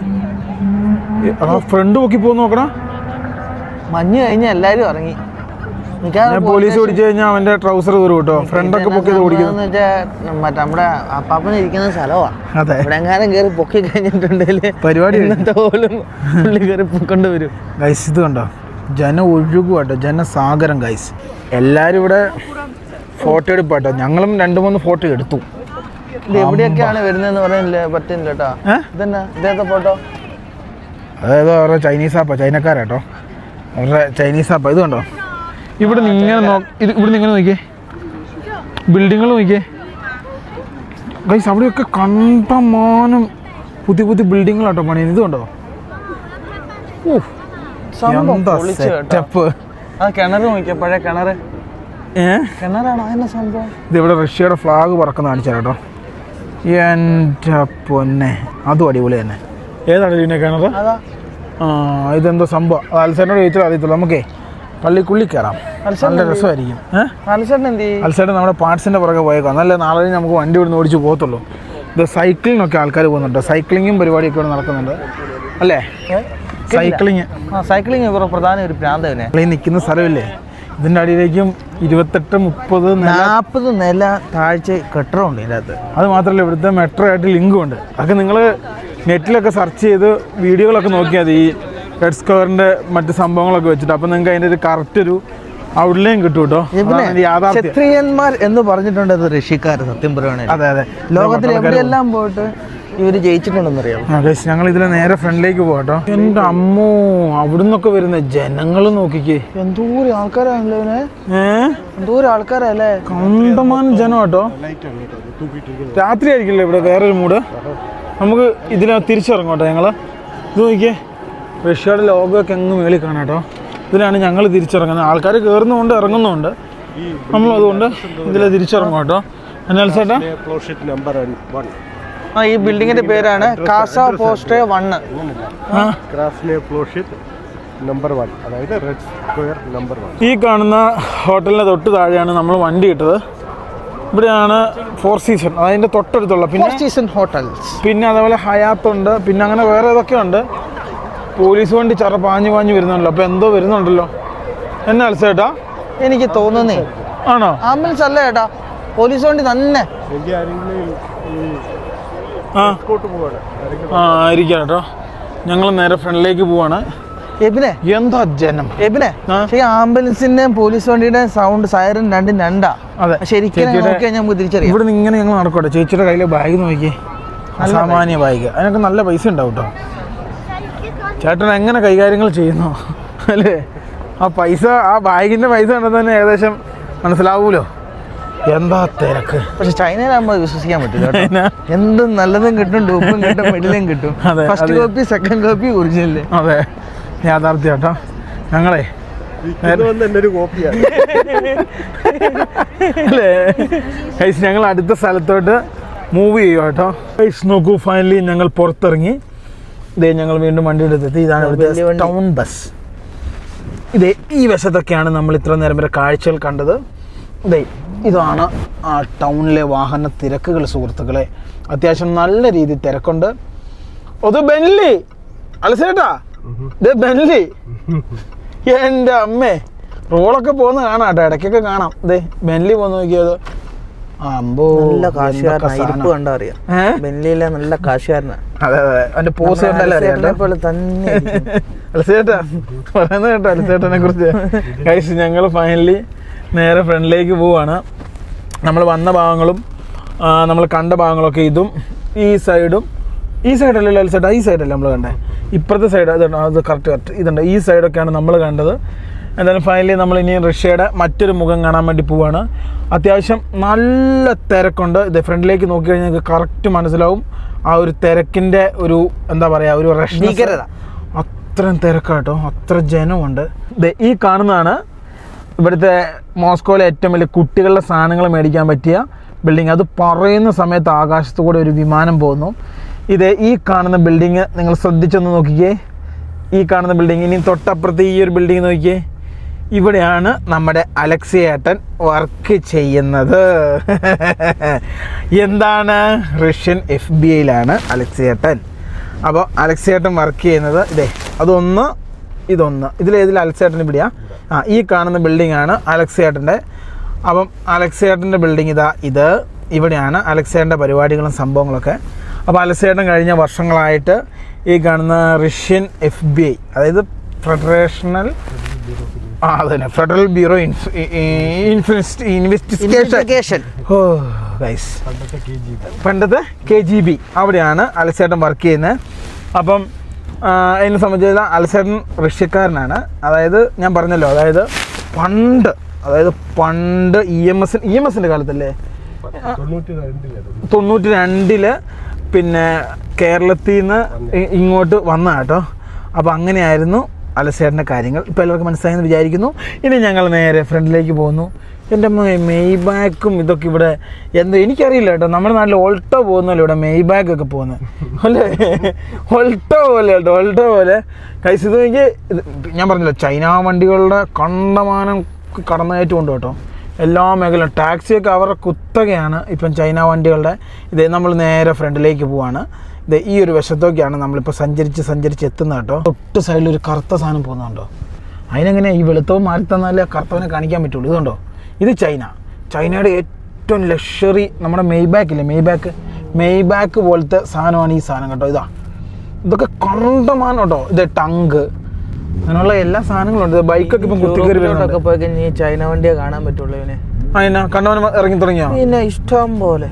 ആ ഫ്രണ്ട് പൊക്കി പോകുന്ന നോക്കണം മഞ്ഞ് കഴിഞ്ഞ എല്ലാരും ഇറങ്ങി. പോലീസ് ഓടിച്ചു കഴിഞ്ഞാൽ അവന്റെ ട്രൗസർ കയറും കേട്ടോ ഫ്രണ്ടൊക്കെ പൊക്കി ഓടിക്കുന്നു. മറ്റേ നമ്മുടെ അപ്പാപ്പന് ഇരിക്കുന്ന സ്ഥലമാണ് അതെ. ഇവിടെ എങ്ങാനും കയറി പൊക്കി കഴിഞ്ഞിട്ടുണ്ടെങ്കിൽ പരിപാടി. ഇന്നത്തെ പോലും പുള്ളി കയറി പൊക്കൊണ്ട് വരും ഗൈസ് ഇത് കണ്ടോ? ജനം ഒഴുകുവാട്ടോ ജനസാഗരം ഗൈസ് എല്ലാവരും ഇവിടെ ഫോട്ടോ എടുപ്പാട്ടോ. ഞങ്ങളും രണ്ട് മൂന്ന് ഫോട്ടോ എടുത്തു. ഇത് എവിടെയൊക്കെയാണ് വരുന്നതെന്ന് പറയുന്നില്ലേ? പറ്റുന്നില്ല കേട്ടോ. ഇതന്നെ? ഇതേത്തെ ഫോട്ടോ അതായത് അവരുടെ ചൈനീസ് ആപ്പാ ചൈനക്കാരാട്ടോ അവരുടെ ചൈനീസ് ആപ്പാ ഇത് കണ്ടോ? ഇവിടെ നിന്ന് ഇങ്ങനെ ഇത് ഇവിടെ നിന്ന് ഇങ്ങനെ നോക്കിയേ. ബിൽഡിങ്ങൾ നോക്കിയേ. ഗൈസ് അവിടെയൊക്കെ കണ്ടമാനം പുതിയ പുതിയ ബിൽഡിങ്ങുകളാട്ടോ പണിയുന്നത്. ഇത് കണ്ടോ? ഓ ഇതിവിടെ റഷ്യയുടെ ഫ്ലാഗ് പറക്കുന്ന കാണിച്ചാൽ കേട്ടോ എന്റെ പൊന്നെ. അതും അടിപൊളി തന്നെ. ഏതാണ് ഇതിന്റെ കിണർ? ആ ഇതെന്തോ സംഭവം. അൽസറിനോട് ചോദിച്ചാൽ അറിയത്തുള്ളൂ. നമുക്കേ പള്ളിക്കുള്ളി കയറാം നല്ല രസമായിരിക്കും. അൽസറിന് അൽസേട്ടൻ നമ്മുടെ പാർട്സിന്റെ പുറകെ പോയേക്കാം. നല്ല നാളെ നമുക്ക് വണ്ടി ഇവിടുന്ന് ഓടിച്ച് പോകത്തുള്ളൂ. ഇത് സൈക്ലിങ്ങിനൊക്കെ ആൾക്കാർ പോകുന്നുണ്ട്. സൈക്ലിങ്ങും പരിപാടിയൊക്കെ ഇവിടെ നടക്കുന്നുണ്ട്. അല്ലേ? സൈക്ലിങ് ആ സൈക്ലിംഗ് ഇവരുടെ പ്രധാന ഒരു പ്രാന്ത തന്നെ ഈ നിൽക്കുന്ന സ്ഥലമില്ലേ? ഇതിന്റെ അടിയിലേക്കും ഇരുപത്തെട്ട് മുപ്പത് നാൽപ്പത് നില താഴ്ച കെട്ടിടമുണ്ട് ഇതിന്റെ അകത്ത് അത് മാത്രമല്ല ഇവിടുത്തെ മെട്രോ ആയിട്ട് ലിങ്കും ഉണ്ട്. അതൊക്കെ നിങ്ങൾ നെറ്റിലൊക്കെ സെർച്ച് ചെയ്ത് വീഡിയോകളൊക്കെ നോക്കിയാൽ മതി. ഈ റെഡ് സ്ക്വയറിന്റെ മറ്റ് സംഭവങ്ങളൊക്കെ വെച്ചിട്ട്. അപ്പം നിങ്ങൾക്ക് അതിന്റെ ഒരു കറക്റ്റ് ഒരു ഔട്ട്ലൈൻ കിട്ടും കേട്ടോ ക്ഷത്രിയന്മാർ എന്ന് പറഞ്ഞിട്ടുണ്ട് അത് റഷ്യക്കാർ സത്യം പറയുകയാണെങ്കിൽ. അതെ അതെ. ലോകത്തിൽ എവിടെയെല്ലാം പോയിട്ട് ഇവർ ജയിച്ചിട്ടുണ്ടെന്നറിയാം? ഞങ്ങൾ ഇതിലെ നേരെ ഫ്രണ്ടിലേക്ക് പോകട്ടോ എന്റെ അമ്മോ അവിടുന്നൊക്കെ വരുന്ന ജനങ്ങൾ നോക്കിക്കേ. എന്തോരം ആൾക്കാരാണല്ലോ ഇവനെ. എന്തോരം ആൾക്കാരല്ലേ? കണ്ടമാനം ജനം കേട്ടോ രാത്രി ആയിരിക്കില്ലേ ഇവിടെ വേറൊരു മൂട്? നമുക്ക് ഇതിലെ തിരിച്ചിറങ്ങോട്ടെ ഞങ്ങൾ. ഇത് നോക്കിയേ റഷ്യയുടെ ലോകമൊക്കെ എങ്ങ് മേളിൽ കാണാട്ടോ ഇതിലാണ് ഞങ്ങൾ തിരിച്ചിറങ്ങുന്നത്. ആൾക്കാർ കയറുന്നുമുണ്ട് ഇറങ്ങുന്നുമുണ്ട് നമ്മൾ അതുകൊണ്ട് ഇതിൽ തിരിച്ചിറങ്ങും കേട്ടോ. എന്നാൽ ചേട്ടാ? നമ്പർ വൺ ആ ഈ ബിൽഡിങ്ങിന്റെ പേരാണ് casa post one number one അതായത് റെഡ് സ്ക്വയർ നമ്പർ വൺ ഈ കാണുന്ന ഹോട്ടലിന്റെ തൊട്ട് താഴെയാണ് നമ്മൾ വണ്ടി ഇട്ടത്. ഇവിടെയാണ് ഫോർ സീസൺ അതിന്റെ തൊട്ടടുത്തുള്ള. പിന്നെ സീസൺ ഹോട്ടൽസ് പിന്നെ അതേപോലെ ഹയാത്ത് ഉണ്ട്. പിന്നെ അങ്ങനെ വേറെ ഏതൊക്കെ ഉണ്ട് പോലീസ് വണ്ടി ചറ പാഞ്ഞു പാഞ്ഞു വരുന്നുണ്ടല്ലോ. അപ്പൊ എന്തോ വരുന്നുണ്ടല്ലോ. എന്നാ അൽസേട്ടാ എനിക്ക് തോന്നുന്നേ. ആണോ? ആംബുലൻസ് അല്ല ഏട്ടാ. പോലീസ് വണ്ടി തന്നെ. ആ. ആയിരിക്കാം കേട്ടോ ഞങ്ങൾ നേരെ ഫ്രണ്ടിലേക്ക് പോവാണ്. എബിനെ. എന്താ ജനം എബിനെ ഈ ആംബുലൻസിന്റെയും പോലീസ് വണ്ടിയുടെയും സൗണ്ട് സൈറൻ രണ്ടും രണ്ടാ. അതെ. ശരിക്കും നമുക്ക് തിരിച്ചറിയാം. ഇവിടെ നിന്ന് ഇങ്ങനെ ഞങ്ങൾ നടക്കട്ടെ ചേച്ചിയുടെ കയ്യിലെ ബാഗ് നോക്കി അസാമാന്യ ബാഗ് അതിനൊക്കെ നല്ല പൈസ ഉണ്ടാവും കേട്ടോ ചേട്ടൻ എങ്ങനെ കൈകാര്യങ്ങൾ ചെയ്യുന്നു? അല്ലേ? ആ പൈസ ആ ബാഗിന്റെ പൈസ കണ്ടത് തന്നെ ഏകദേശം മനസ്സിലാവൂലോ? എന്താ തിരക്ക്? പക്ഷെ ചൈനയിലാകുമ്പോൾ വിശ്വസിക്കാൻ പറ്റില്ല കേട്ടോ. എന്തും നല്ലതും കിട്ടും ഡൂപ്പും കിട്ടും മിഡിലും കിട്ടും. അതെ, ഫസ്റ്റ് അത്. കോപ്പി സെക്കൻഡ് കോപ്പി ഒറിജിനൽ അതെ. യാഥാർത്ഥ്യം കേട്ടോ. ഞങ്ങളെ ഇത് വന്ന് എന്റെ ഒരു കോപ്പിയാണ് അല്ലേ? ഗൈസ് ഞങ്ങൾ അടുത്ത സ്ഥലത്തോട്ട് മൂവ് ചെയ്യുക കേട്ടോ. ഗൈസ് നോക്കൂ ഫൈനലി ഞങ്ങൾ പുറത്തിറങ്ങി. ഇതേ ഞങ്ങൾ വീണ്ടും വണ്ടി എടുത്തെത്തി. ഇതാണ് ഇവിടുത്തെ ടൗൺ ബസ് ഇതേ ഈ വശത്തൊക്കെയാണ് നമ്മൾ ഇത്ര നേരം വരെ കാഴ്ചകൾ കണ്ടത്. ഇതേ ഇതാണ് ആ ടൗണിലെ വാഹന തിരക്കുകൾ സുഹൃത്തുക്കളെ. അത്യാവശ്യം നല്ല രീതിയിൽ തിരക്കുണ്ട്. അത് ബെൻലി അലസേട്ടാ. ഇത് ബെൻലി എന്റെ അമ്മേ. റോളൊക്കെ പോകുന്ന കാണാം കേട്ടോ ഇടയ്ക്കൊക്കെ കാണാം. ദേ ബെൻലി പോന്ന് നോക്കിയത് നല്ല കാശുകാരനാ എന്തൊക്കെ ഇരിപ്പ് സാധനം. കണ്ടാ അറിയാം. ഏ? നല്ല അതെ അതെ അവന്റെ പോസ് അറിയാം പോലെ തന്നെ ഇരിക്കും. അലസേട്ടാ പറയുന്നത് കേട്ടോ അലസേട്ടനെ കുറിച്ച്. കഴിച്ച് ഞങ്ങൾ ഫൈനലി നേരെ ഫ്രണ്ടിലേക്ക് പോവാണ്. നമ്മൾ വന്ന ഭാഗങ്ങളും നമ്മൾ കണ്ട ഭാഗങ്ങളൊക്കെ ഇതും ഈ സൈഡും ഈ സൈഡല്ലല്ലോ അലസേട്ടാ ഈ സൈഡല്ലേ നമ്മൾ കണ്ടേ? ഇപ്പുറത്തെ സൈഡ് അതുണ്ട് അത് കറക്റ്റ് കറക്റ്റ് ഇതുണ്ട് ഈ സൈഡൊക്കെയാണ് നമ്മൾ കണ്ടത്. എന്തായാലും ഫൈനലി നമ്മൾ ഇനി റഷ്യയുടെ മറ്റൊരു മുഖം കാണാൻ വേണ്ടി പോവാണ്. അത്യാവശ്യം നല്ല തിരക്കുണ്ട്. ഇത് ഫ്രണ്ടിലേക്ക് നോക്കി കഴിഞ്ഞാൽ നിങ്ങൾക്ക് കറക്റ്റ് മനസ്സിലാവും. ആ ഒരു തിരക്കിന്റെ ഒരു എന്താ പറയുക ഒരു ഭീകരത. അത്രയും തിരക്കാട്ടോ. അത്ര ജനമുണ്ട്. ഈ കാണുന്നതാണ് ഇവിടുത്തെ മോസ്കോയിലെ ഏറ്റവും വലിയ കുട്ടികളുടെ സാധനങ്ങൾ മേടിക്കാൻ പറ്റിയ ബിൽഡിംഗ് അത് പറയുന്ന സമയത്ത് ആകാശത്തു കൂടെ ഒരു വിമാനം പോകുന്നു. ഇത് ഈ കാണുന്ന ബിൽഡിങ് നിങ്ങൾ ശ്രദ്ധിച്ചൊന്ന് നോക്കിക്കേ. ഈ കാണുന്ന ബിൽഡിങ് ഇനി തൊട്ടപ്പുറത്ത് ഈ ഒരു ബിൽഡിംഗ് നോക്കിക്കേ. ഇവിടെയാണ് നമ്മുടെ അലക്സിയേട്ടൻ വർക്ക് ചെയ്യുന്നത്. എന്താണ്? റഷ്യൻ എഫ് ബി ഐയിലാണ് അലക്സിയേട്ടൻ. അപ്പോൾ അലക്സിയേട്ടൻ വർക്ക് ചെയ്യുന്നത് ഇതേ അതൊന്ന് ഇതൊന്ന്. ഇതിലേതിൽ അലക്സിയേട്ടൻ ഇവിടെയാ? ആ ഈ കാണുന്ന ബിൽഡിംഗ് ആണ് അലക്സിയേട്ടന്റെ. അപ്പം അലക്സിയേട്ടന്റെ ബിൽഡിംഗ് ഇതാ ഇത്. ഇവിടെയാണ് അലക്സിയേട്ടന്റെ പരിപാടികളും സംഭവങ്ങളൊക്കെ. അപ്പോൾ അലക്സിയേട്ടൻ കഴിഞ്ഞ വർഷങ്ങളായിട്ട് ഈ കാണുന്ന റഷ്യൻ എഫ് ബി ഐ അതായത് ഫെഡറേഷണൽ ആ അതന്നെ. ഫെഡറൽ ബ്യൂറോ ഇൻവെസ്റ്റിഗേഷൻ ഓ ഗൈസ് പണ്ടത്തെ കെ ജി ബി അവിടെയാണ് അലസേട്ടൻ വർക്ക് ചെയ്യുന്നത് അപ്പം എന്നെ സംബന്ധിച്ച അലസേട്ടൻ റഷ്യക്കാരനാണ്. അതായത് ഞാൻ പറഞ്ഞല്ലോ അതായത് പണ്ട് അതായത് പണ്ട് E M S E M എസിന്റെ കാലത്തല്ലേ? തൊണ്ണൂറ്റി രണ്ടിൽ പിന്നെ കേരളത്തിൽ നിന്ന് ഇങ്ങോട്ട് വന്ന കേട്ടോ. അപ്പോൾ അങ്ങനെയായിരുന്നു. അലസേട്ടന്റെ കാര്യങ്ങൾ ഇപ്പോൾ എല്ലാവർക്കും മനസ്സിലായെന്ന് വിചാരിക്കുന്നു. ഇനി ഞങ്ങൾ നേരെ ഫ്രണ്ടിലേക്ക് പോകുന്നു. എന്റെ മെയ് ബാക്കും ഇതൊക്കെ ഇവിടെ എന്തോ എനിക്കറിയില്ല കേട്ടോ. നമ്മുടെ നാട്ടിൽ ഓൾട്ടോ പോകുന്നല്ലോ ഇവിടെ മെയ് ബാഗ് ഒക്കെ പോകുന്നത്. അല്ലേ? ഓൾട്ടോ പോലെ കേട്ടോ ഓൾട്ടോ പോലെ. കൈസ് എനിക്ക് ഞാൻ പറഞ്ഞല്ലോ ചൈന വണ്ടികളുടെ കണ്ടമാനം കടന്നുകയറ്റം ഉണ്ട് കേട്ടോ. എല്ലാ മേഖലയും ടാക്സിയൊക്കെ അവരുടെ കുത്തകയാണ് ഇപ്പം ചൈന വണ്ടികളുടെ. ഇതേ നമ്മൾ നേരെ ഫ്രണ്ടിലേക്ക് പോവാണ്. ഈ ഒരു വശത്തൊക്കെയാണ് നമ്മളിപ്പോൾ സഞ്ചരിച്ച് സഞ്ചരിച്ച് എത്തുന്നത് കേട്ടോ. തൊട്ട് സൈഡിൽ ഒരു കറുത്ത സാധനം പോകുന്നുണ്ടോ അതിനെങ്ങനെ ഈ വെളുത്തവും മാറി തന്നാലേ കറുത്തവനെ കാണിക്കാൻ പറ്റുള്ളൂ. ഇതുണ്ടോ ഇത് ചൈന. ചൈനയുടെ ഏറ്റവും ലക്ഷറി നമ്മുടെ മെയ് ബാക്ക് ഇല്ലേ? മെയ് ബാക്ക് മെയ് ബാക്ക് പോലത്തെ സാധനമാണ് ഈ സാധനം കേട്ടോ. ഇതാ. ഇതൊക്കെ കണ്ടമാനം കേട്ടോ ഇത് ടങ്ക്. അങ്ങനെയുള്ള എല്ലാ സാധനങ്ങളും ഉണ്ട്. ബൈക്കൊക്കെ ഇപ്പം യൂറോപ്പിലോട്ടൊക്കെ പോയി കഴിഞ്ഞാൽ ഈ ചൈന വണ്ടിയെ കാണാൻ പറ്റുള്ളൂ ഇവനെ. അതിനാ കണ്ടവൻ ഇറങ്ങി തുടങ്ങിയോ? പിന്നെ ഇഷ്ടം പോലെ.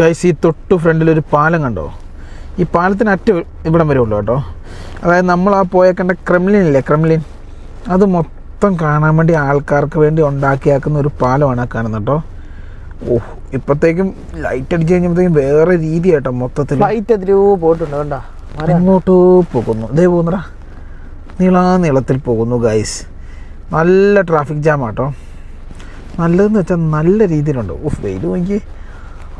ഗൈസ് ഈ തൊട്ട് ഫ്രണ്ടിൽ ഒരു പാലം കണ്ടോ? ഈ പാലത്തിന് അറ്റ ഇവിടം വരെ ഉള്ളൂ കേട്ടോ. അതായത് നമ്മൾ ആ പോയ കണ്ട ക്രെംലിൻ ഇല്ലേ? ക്രെംലിൻ അത് മൊത്തം കാണാൻ വേണ്ടി ആൾക്കാർക്ക് വേണ്ടി ഉണ്ടാക്കിയാക്കുന്ന ഒരു പാലമാണ് ആ കാണുന്നത് കേട്ടോ. ഓഹ് ഇപ്പോഴത്തേക്കും ലൈറ്റ് അടിച്ച് കഴിഞ്ഞപ്പോഴത്തേക്കും വേറെ രീതി കേട്ടോ മൊത്തത്തിൽ ലൈറ്റ് എത്രയോ പോയിട്ടുണ്ട് കണ്ടാ? അങ്ങോട്ട് പോകുന്നു. ഇതേ പോകുന്നടാ. നീളാ നീളത്തിൽ പോകുന്നു ഗൈസ് നല്ല ട്രാഫിക് ജാം ആട്ടോ നല്ലതെന്ന് വെച്ചാൽ നല്ല രീതിയിലുണ്ട്. ഉഫ് വെയിൽ നോക്കി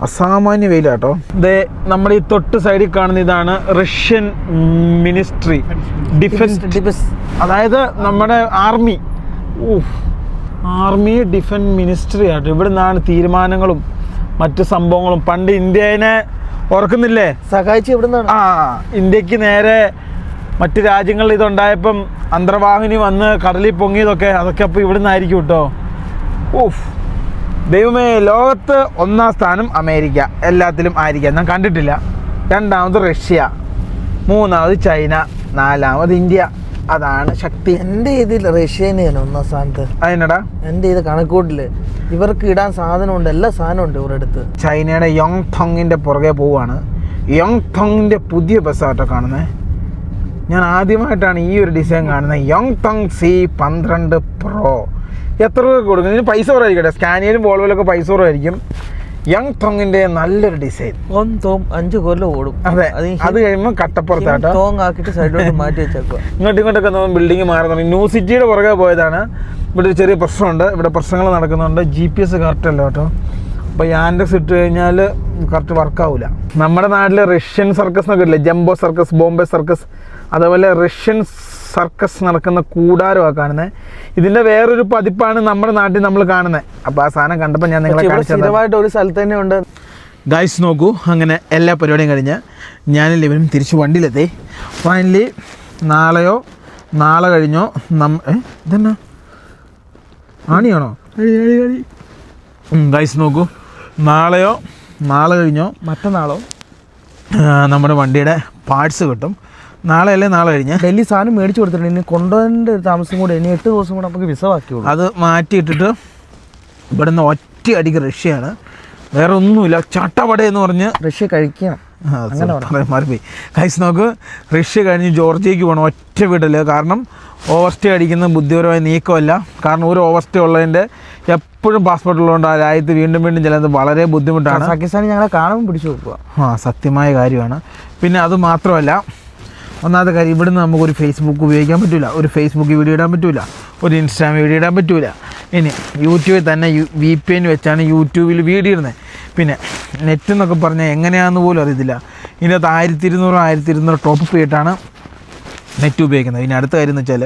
അസാമാന്യ വെയിലാട്ടോ. ഇത് നമ്മൾ ഈ തൊട്ട് സൈഡിൽ കാണുന്ന ഇതാണ് റഷ്യൻ മിനിസ്ട്രി. ഡിഫൻസ് ഡിഫൻസ് അതായത് നമ്മുടെ ആർമി. ഊഹ് ആർമി ഡിഫൻസ് മിനിസ്ട്രി ആട്ടോ. ഇവിടെ നിന്നാണ് തീരുമാനങ്ങളും മറ്റു സംഭവങ്ങളും. പണ്ട് ഇന്ത്യനെ ഓർക്കുന്നില്ലേ? സഹായിച്ച് ഇവിടെ നിന്നാണ്. ആ ഇന്ത്യയ്ക്ക് നേരെ മറ്റു രാജ്യങ്ങളിൽ ഇതുണ്ടായപ്പം അന്തർവാഹിനി വന്ന് കടലിൽ പൊങ്ങിയതൊക്കെ അതൊക്കെ അപ്പോൾ ഇവിടെ നിന്നായിരിക്കും കേട്ടോ. ഓഫ് ദൈവമേ ലോകത്ത് ഒന്നാം സ്ഥാനം അമേരിക്ക. എല്ലാത്തിലും ആയിരിക്കാം. ഞാൻ കണ്ടിട്ടില്ല. രണ്ടാമത് റഷ്യ. മൂന്നാമത് ചൈന. നാലാമത് ഇന്ത്യ. അതാണ് ശക്തി. എന്റെ ഇതിൽ റഷ്യ തന്നെയാണ് ഒന്നാം സ്ഥാനത്ത്? അതിനടാ എന്റെ ഇത് കണക്കൂട്ടിൽ. ഇവർക്ക് ഇടാൻ സാധനമുണ്ട്. എല്ലാ സാധനമുണ്ട് ഇവരുടെ അടുത്ത്. ചൈനയുടെ യോങ് തൊങ്ങിന്റെ പുറകെ പോവാണ്. യോങ് തൊങ്ങിന്റെ പുതിയ ബസ്സാട്ടോ കാണുന്നത് ഞാൻ ആദ്യമായിട്ടാണ് ഈ ഒരു ഡിസൈൻ കാണുന്നത്. യോങ് തോങ് സി പന്ത്രണ്ട് പ്രോ. എത്ര രൂപ കൊടുക്കും? ഇതിന് പൈസ കുറവായിരിക്കട്ടെ. സ്കാനിയയിലും വോൾവിലൊക്കെ പൈസ കുറവായിരിക്കും. യങ് തോങ്ങിന്റെ നല്ലൊരു ഡിസൈൻ. തോം അഞ്ച് കൊല്ലം ഓടും. അതെ. അത് കഴിയുമ്പോൾ കട്ടപ്പുറത്താട്ടോ തോങ് ആക്കിയിട്ട് സൈഡിലോട്ട് മാറ്റി വെച്ചേക്കുക ഇങ്ങോട്ടും ഇങ്ങോട്ടൊക്കെ നമ്മൾ ബിൽഡിംഗ് മാറി തുടങ്ങി ന്യൂ സിറ്റിയുടെ പുറകെ പോയതാണ്. ഇവിടെ ഒരു ചെറിയ പ്രശ്നമുണ്ട്. ഇവിടെ പ്രശ്നങ്ങൾ നടക്കുന്നുണ്ട്. ജി പി എസ് കറക്റ്റ് അല്ല കേട്ടോ. അപ്പോൾ യാൻഡെക്സ് ഇട്ട് കഴിഞ്ഞാൽ കറക്റ്റ് വർക്കാവില്ല നമ്മുടെ നാട്ടിൽ റഷ്യൻ സർക്കസ് എന്നൊക്കെ ഇല്ലേ? ജംബോ സർക്കസ് ബോംബെ സർക്കസ് അതേപോലെ റഷ്യൻ സർക്കസ് നടക്കുന്ന കൂടാരമാണ് കാണുന്നത് ഇതിന്റെ വേറൊരു പതിപ്പാണ് നമ്മുടെ നാട്ടിൽ നമ്മൾ കാണുന്നത്. അപ്പോൾ ആ സാധനം കണ്ടപ്പോൾ ഞാൻ നിങ്ങളെ കാണിച്ചതായിട്ട് ഒരു സ്ഥലത്ത് തന്നെ ഉണ്ട്. ഗൈസ് നോക്കൂ അങ്ങനെ എല്ലാ പരിപാടിയും കഴിഞ്ഞ് ഞാനും ഇവരും തിരിച്ച് വണ്ടിയിലെത്തി. ഫൈനലി നാളെയോ നാളെ കഴിഞ്ഞോ നമ്മ ഇതെന്നാ? ആണിയാണോ? ഗൈസ് നോക്കൂ. നാളെയോ നാളെ കഴിഞ്ഞോ മറ്റന്നാളോ? നമ്മുടെ വണ്ടിയുടെ പാർട്സ് കിട്ടും. നാളെ അല്ലേ നാളെ കഴിഞ്ഞ്? ഡൽഹി സാധനം മേടിച്ചു കൊടുത്തിട്ടുണ്ട്. ഇനി കൊണ്ടുവരേണ്ട ഒരു താമസം കൂടെ ഇനി എട്ട് ദിവസം കൂടെ നമുക്ക് വിസ ബാക്കിയുള്ളൂ. അത് മാറ്റിയിട്ടിട്ട് ഇവിടെ നിന്ന് ഒറ്റ അടിക്ക് റഷ്യയാണ്. വേറെ ഒന്നുമില്ല. ചട്ടവട എന്ന് പറഞ്ഞ് റഷ്യ കഴിക്കണം. മാറിപ്പോയി. കൈസ് നോക്ക് റഷ്യ കഴിഞ്ഞ് ജോർജിയക്ക് പോകണം ഒറ്റ വിടൽ കാരണം ഓവർസ്റ്റേ അടിക്കുന്ന ബുദ്ധിപരമായ നീക്കമല്ല. കാരണം ഒരു ഓവർസ്റ്റേ ഉള്ളതിന്റെ എപ്പോഴും പാസ്പോർട്ട് ഉള്ളതുകൊണ്ട് ആ രാജ്യത്ത് വീണ്ടും വീണ്ടും ചെല്ലുന്നത് വളരെ ബുദ്ധിമുട്ടാണ്. പാകിസ്ഥാനിൽ ഞങ്ങളെ കാണുമ്പോൾ പിടിച്ചു നോക്കുക ആ സത്യമായ കാര്യമാണ്. പിന്നെ അത് മാത്രമല്ല ഒന്നാമത്തെ കാര്യം ഇവിടുന്ന് നമുക്കൊരു ഫേസ്ബുക്ക് ഉപയോഗിക്കാൻ പറ്റില്ല ഒരു ഫേസ്ബുക്ക് വീഡിയോ ഇടാൻ പറ്റില്ല ഒരു ഇൻസ്റ്റാഗ്രാം വീഡിയോ ഇടാൻ പറ്റില്ല ഇനി യൂട്യൂബിൽ തന്നെ വി പി എൻ വെച്ചാണ് യൂട്യൂബിൽ വീഡിയോ ഇടുന്നത് പിന്നെ നെറ്റ് എന്നൊക്കെ പറഞ്ഞാൽ എങ്ങനെയാണെന്ന് പോലും അറിയത്തില്ല. ഇതിനകത്ത് ആയിരത്തി ഇരുന്നൂറ് ആയിരത്തി ഇരുന്നൂറ് ടോപ്പ് ചെയ്തിട്ടാണ് നെറ്റ് ഉപയോഗിക്കുന്നത്. ഇനി അടുത്ത കാര്യം എന്ന് വെച്ചാൽ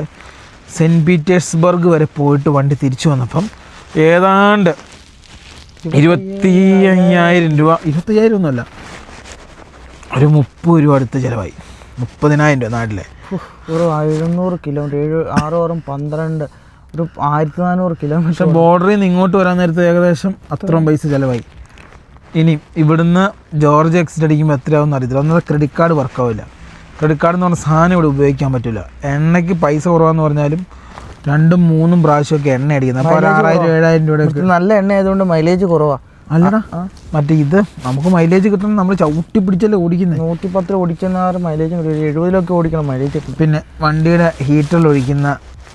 സെന്റ് പീറ്റേഴ്സ്ബർഗ് വരെ പോയിട്ട് വണ്ടി തിരിച്ചു വന്നപ്പം ഏതാണ്ട് ഇരുപത്തി അയ്യായിരം രൂപ ഇരുപത്തയ്യായിരം ഒന്നുമല്ല ഒരു മുപ്പത് രൂപ അടുത്ത് ചിലവായി. മുപ്പതിനായിരം രൂപ നാട്ടിലെ. ഒരു എഴുന്നൂറ് കിലോമീറ്റർ ഏഴ് ആറോറും പന്ത്രണ്ട് ഒരു ആയിരത്തി നാനൂറ് പക്ഷെ കിലോമീറ്റർ ബോർഡറിൽ നിന്ന് ഇങ്ങോട്ട് വരാൻ നേരത്തെ ഏകദേശം അത്രയും പൈസ ചിലവായി. ഇനി ഇവിടുന്ന് ജോർജ് എക്സിറ്റ് അടിക്കുമ്പോൾ എത്രയാവും അറിയത്തില്ല. ഒന്നത് ക്രെഡിറ്റ് കാർഡ് വർക്കാവില്ല ക്രെഡിറ്റ് കാർഡ് എന്ന് പറഞ്ഞ സാധനം ഇവിടെ ഉപയോഗിക്കാൻ പറ്റില്ല എണ്ണയ്ക്ക് പൈസ കുറവാന്ന് പറഞ്ഞാലും രണ്ടും മൂന്നും പ്രാവശ്യമൊക്കെ എണ്ണ അടിക്കുന്നത് അപ്പോൾ ഒരു ആറായിരം ഏഴായിരം രൂപയുടെ നല്ല എണ്ണ ആയതുകൊണ്ട് മൈലേജ് കുറവാ. അല്ലടാ മറ്റേ ഇത് നമുക്ക് മൈലേജ് കിട്ടണം നമ്മൾ ചവിട്ടി പിടിച്ചല്ലേ ഓടിക്കുന്നത് നൂറ്റി പത്ത് ഓടിക്കുന്ന മൈലേജ് എഴുപതിലൊക്കെ ഓടിക്കണം മൈലേജ് കിട്ടും പിന്നെ വണ്ടിയുടെ ഹീറ്ററിൽ ഒഴിക്കുന്ന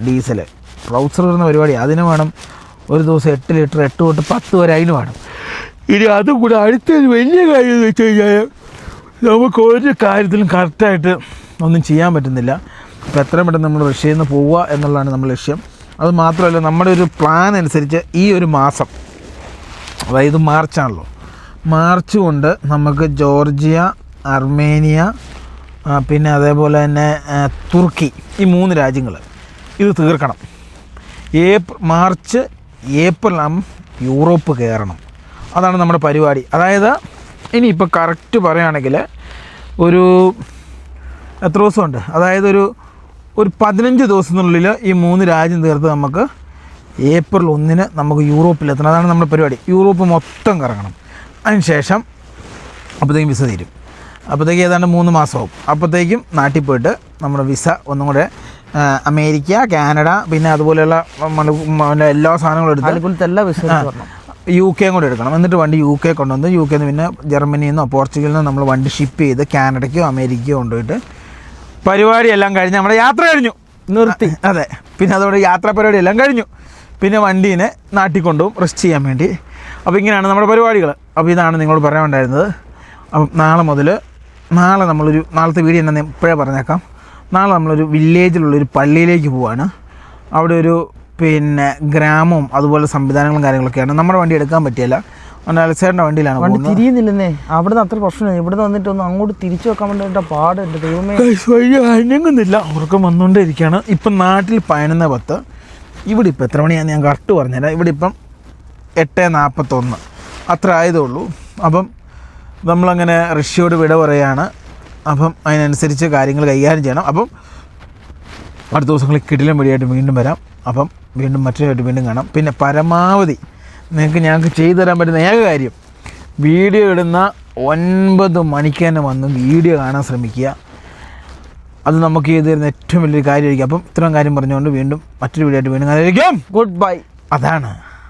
ഡീസൽ ട്രൗസർ വരുന്ന പരിപാടി അതിന് വേണം ഒരു ദിവസം എട്ട് ലിറ്റർ എട്ട് തൊട്ട് പത്ത് വരെ അതിന് വേണം. ഇനി അതും കൂടെ അടുത്തൊരു വലിയ കാര്യം എന്ന് വെച്ച് കഴിഞ്ഞാൽ നമുക്ക് ഒരു കാര്യത്തിലും കറക്റ്റായിട്ട് ഒന്നും ചെയ്യാൻ പറ്റുന്നില്ല. അപ്പോൾ എത്രയും പെട്ടെന്ന് നമ്മൾ റഷ്യയിൽ നിന്ന് പോവുക എന്നുള്ളതാണ് നമ്മുടെ ലക്ഷ്യം. അത് മാത്രമല്ല നമ്മുടെ ഒരു പ്ലാൻ അനുസരിച്ച് ഈ ഒരു മാസം അതായത് മാർച്ചാണല്ലോ മാർച്ച് കൊണ്ട് നമുക്ക് ജോർജിയ അർമേനിയ പിന്നെ അതേപോലെ തന്നെ തുർക്കി ഈ മൂന്ന് രാജ്യങ്ങൾ ഇത് തീർക്കണം. ഏപ്രിൽ മാർച്ച് ഏപ്രിൽ ആകുമ്പം യൂറോപ്പ് കയറണം. അതാണ് നമ്മുടെ പരിപാടി. അതായത് ഇനിയിപ്പോൾ കറക്റ്റ് പറയുകയാണെങ്കിൽ ഒരു എത്ര ദിവസമുണ്ട്? അതായത് ഒരു ഒരു പതിനഞ്ച് ദിവസത്തിനുള്ളിൽ ഈ മൂന്ന് രാജ്യം തീർത്ത് നമുക്ക് ഏപ്രിൽ ഒന്നിന് നമുക്ക് യൂറോപ്പിൽ എത്തണം അതാണ് നമ്മുടെ പരിപാടി. യൂറോപ്പ് മൊത്തം കറങ്ങണം. അതിനുശേഷം അപ്പോഴത്തേക്കും വിസ തീരും. അപ്പോഴത്തേക്ക് ഏതാണ്ട് മൂന്ന് മാസമാവും. അപ്പോഴത്തേക്കും നാട്ടിൽ പോയിട്ട് നമ്മുടെ വിസ ഒന്നും കൂടെ അമേരിക്ക കാനഡ പിന്നെ അതുപോലെയുള്ള എല്ലാ സാധനങ്ങളും എടുത്ത് എല്ലാ വിസ യു കെയും കൂടെ എടുക്കണം. എന്നിട്ട് വണ്ടി യു കെ കൊണ്ടുവന്ന് യു കെന്ന് പിന്നെ ജർമ്മനിയിൽ നിന്നോ പോർച്ചുഗലിൽ നിന്നോ നമ്മൾ വണ്ടി ഷിപ്പ് ചെയ്ത് കാനഡയ്ക്കോ അമേരിക്കയോ കൊണ്ടുപോയിട്ട് പരിപാടി എല്ലാം കഴിഞ്ഞ് നമ്മുടെ യാത്ര കഴിഞ്ഞു. നിർത്തി. അതെ. പിന്നെ അതോടെ യാത്രാ പരിപാടി എല്ലാം കഴിഞ്ഞു. പിന്നെ വണ്ടീനെ നാട്ടിൽ കൊണ്ടുപോകും റെസ്റ്റ് ചെയ്യാൻ വേണ്ടി. അപ്പോൾ ഇങ്ങനെയാണ് നമ്മുടെ പരിപാടികൾ. അപ്പോൾ ഇതാണ് നിങ്ങളോട് പറയാനുണ്ടായിരുന്നത് അപ്പം നാളെ മുതൽ നാളെ നമ്മളൊരു നാളത്തെ വീഡിയോ എന്നെ ഇപ്പോഴേ പറഞ്ഞേക്കാം. നാളെ നമ്മളൊരു വില്ലേജിലുള്ളൊരു പള്ളിയിലേക്ക് പോവാണ്. അവിടെ ഒരു പിന്നെ ഗ്രാമവും അതുപോലെ സംവിധാനങ്ങളും കാര്യങ്ങളൊക്കെയാണ്. നമ്മുടെ വണ്ടി എടുക്കാൻ പറ്റിയല്ല. അലക്സേറിന്റെ വണ്ടിയിലാണ് വണ്ടി തിരിയുന്നില്ലെന്നേ. അവിടുന്ന് അത്ര പ്രശ്നമില്ല. ഇവിടെ വന്നിട്ട് ഒന്ന് അങ്ങോട്ട് തിരിച്ചു വെക്കാൻ വേണ്ടിയിട്ട് പാടുണ്ട് ദൈവമേ. അനങ്ങുന്നില്ല. ഉറക്കം വന്നുകൊണ്ടേ ഇരിക്കുകയാണ്. ഇപ്പം നാട്ടിൽ പതിനൊന്ന് പത്ത്. ഇവിടെ ഇപ്പം എത്ര മണിയാണെന്ന് ഞാൻ കറക്റ്റ് പറഞ്ഞുതരാം. ഇവിടെ ഇപ്പം എട്ട് നാൽപ്പത്തൊന്ന്. അത്ര ആയതേ ഉള്ളൂ അപ്പം നമ്മളങ്ങനെ റഷ്യയോട് വിട പറയുകയാണ്. അപ്പം അതിനനുസരിച്ച് കാര്യങ്ങൾ കൈകാര്യം ചെയ്യണം. അപ്പം അടുത്ത ദിവസങ്ങളിൽ കിടിലം വഴിയായിട്ട് വീണ്ടും വരാം. അപ്പം വീണ്ടും മറ്റൊരു വീണ്ടും കാണാം. പിന്നെ പരമാവധി നിങ്ങൾക്ക് ഞങ്ങൾക്ക് ചെയ്തു തരാൻ പറ്റുന്ന ഏക കാര്യം വീഡിയോ ഇടുന്ന ഒൻപത് മണിക്ക് തന്നെ വന്ന് വീഡിയോ കാണാൻ ശ്രമിക്കുക. അത് നമുക്ക് ചെയ്തു തരുന്ന ഏറ്റവും വലിയൊരു കാര്യമായിരിക്കും. അപ്പം ഇത്രയും കാര്യം പറഞ്ഞുകൊണ്ട് വീണ്ടും മറ്റൊരു വീഡിയോ ആയിട്ട് വീണ്ടും കാണാതിരിക്കും ഗുഡ് ബൈ അതാണ്.